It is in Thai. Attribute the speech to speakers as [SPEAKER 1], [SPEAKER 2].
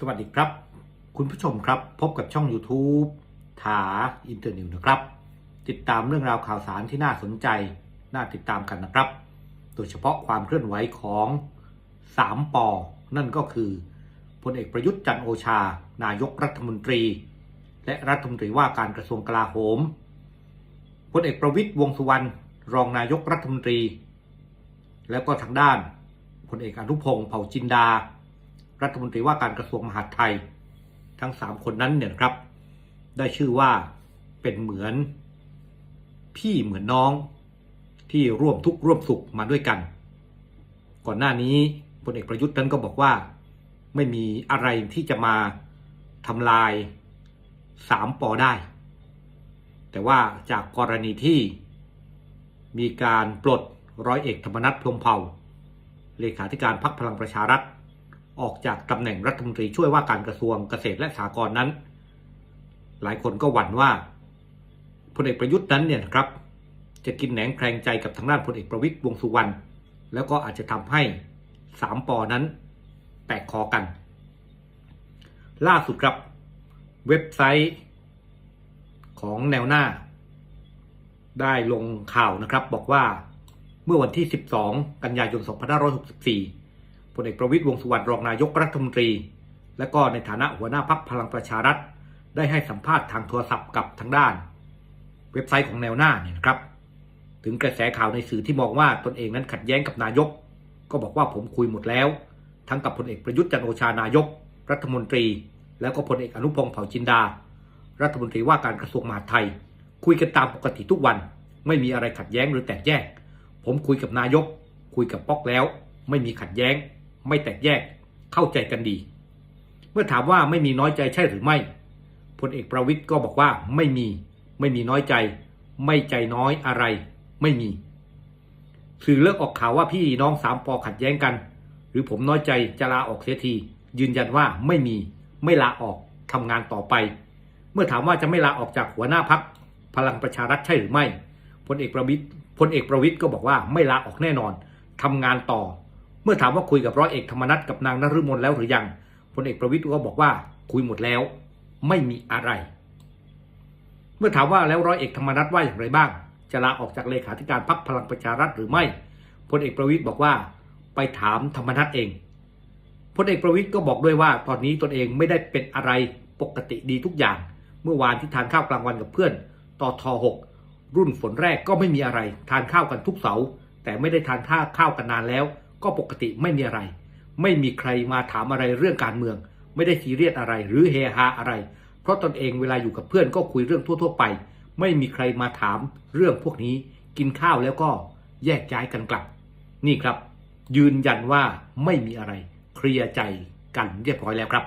[SPEAKER 1] สวัสดีครับ คุณผู้ชมครับพบกับช่อง YouTube ถาอินเตอร์นิวนะครับ ติดตามเรื่องราวข่าวสารที่น่าสนใจ น่าติดตามกันนะครับ โดยเฉพาะความเคลื่อนไหวของ3ปอนั่นก็คือพลเอกประยุทธ์จันโอชา นายกรัฐมนตรี และรัฐมนตรีว่าการกระทรวงกลาโหมพลเอกประวิตยวงสุวรรณรองนายกรัฐมนตรี แล้วก็ทางด้านพลเอกอนุพงศ์เผ่าจินดา รัฐมนตรีว่าการกระทรวงมหาดไทย ทั้งสามคนนั้นเนี่ยครับ ได้ชื่อว่าเป็นเหมือน พี่เหมือนน้องที่ร่วมทุกข์ร่วมสุขมาด้วยกัน ก่อนหน้านี้พลเอกประยุทธ์นั้นก็บอกว่า ไม่มีอะไรที่จะมาทำลายสามปอได้ แต่ว่าจากกรณีที่มีการปลดร้อยเอกธรรมนัฐพรมเผ่าเลขาธิการพรรคพลังประชารัฐ ออกจากตำแหน่งรัฐมนตรีช่วยว่าการกระทรวงเกษตรและสหกรณ์นั้น หลายคนก็หวั่นว่าพลเอกประยุทธ์นั้นเนี่ยครับ จะกินแหนงแคลงใจกับทางด้านพลเอกประวิตยวงสุวรรณแล้วก็อาจจะทำให้สามปอนั้นแตกคอกัน ล่าสุดครับเว็บไซต์ของแนวหน้า ได้ลงข่าวนะครับบอกว่าเมื่อวันที่ 12 กันยายน 2564 พลเอกประวิตยวงสุวรรณรองนายกรัฐมนตรี และก็ในฐานะหัวหน้าพักพลังประชารัฐ ได้ให้สัมภาษณ์ทางโทรศัพท์กับทางด้าน เว็บไซต์ของแนวหน้าเนี่ยนะครับ ถึงกระแสข่าวในสื่อที่มองว่าตนเองนั้นขัดแย้งกับนายก ก็บอกว่าผมคุยหมดแล้ว ทั้งกับพลเอกประยุทธ์จันโอชานายก รัฐมนตรี แล้วก็พลเอกอนุพงศ์เผ่าจินดา รัฐมนตรีว่าการกระทรวงมหาดไทย คุยกันตามปกติทุกวัน ไม่มีอะไรขัดแย้งหรือแตกแยก ผมคุยกับนายก คุยกับป๊อกแล้ว ไม่มีขัดแย้ง ไม่แตกแยกเข้าใจกันดี เมื่อถามว่าไม่มีน้อยใจใช่หรือไม่พลเอกประวิตยก็บอกว่าไม่มี ไม่มีน้อยใจ ไม่ใจน้อยอะไร ไม่มีสื่อเลิกออกข่าวว่าพี่น้องสามปอขัดแย้งกัน หรือผมน้อยใจจะลาออกเสียที ยืนยันว่าไม่มีไม่ลาออกทำงานต่อไป เมื่อถามว่าจะไม่ลาออกจากหัวหน้าพักพลังประชารัฐใช่หรือไม่พลเอกประวิตยพลเอกประวิตยก็บอกว่าไม่ลาออกแน่นอนทำงานต่อ เมื่อถามว่าคุยกับร้อยเอกธรรมนัฐกับนางนฤมลแล้วหรือยังพลเอกประวิตยก็บอกว่าคุยหมดแล้ว ไม่มีอะไร เมื่อถามว่าแล้วร้อยเอกธรรมนัฐว่าอย่างไรบ้าง จะลาออกจากเลขาธิการพรรคพลังประชารัฐหรือไม่พลเอกประวิตยบอกว่า ไปถามธรรมนัฐเองพลเอกประวิตยก็บอกด้วยว่า ตอนนี้ตนเองไม่ได้เป็นอะไรปกติดีทุกอย่าง เมื่อวานที่ทานข้าวกลางวันกับเพื่อนต่อทอหกรุ่นฝนแรกก็ไม่มีอะไร ทานข้าวกันทุกเสาร์แต่ไม่ได้ทานข้าวข้าวกันนานแล้ว ก็ปกติไม่มีอะไร ไม่มีใครมาถามอะไรเรื่องการเมือง ไม่ได้ซีเรียสอะไรหรือเฮฮาอะไร เพราะตนเองเวลาอยู่กับเพื่อนก็คุยเรื่องทั่ว ๆ ไป ไม่มีใครมาถามเรื่องพวกนี้ กินข้าวแล้วก็แยกย้ายกันกลับ นี่ครับ ยืนยันว่าไม่มีอะไร เคลียร์ใจกันเรียบร้อยแล้วครับ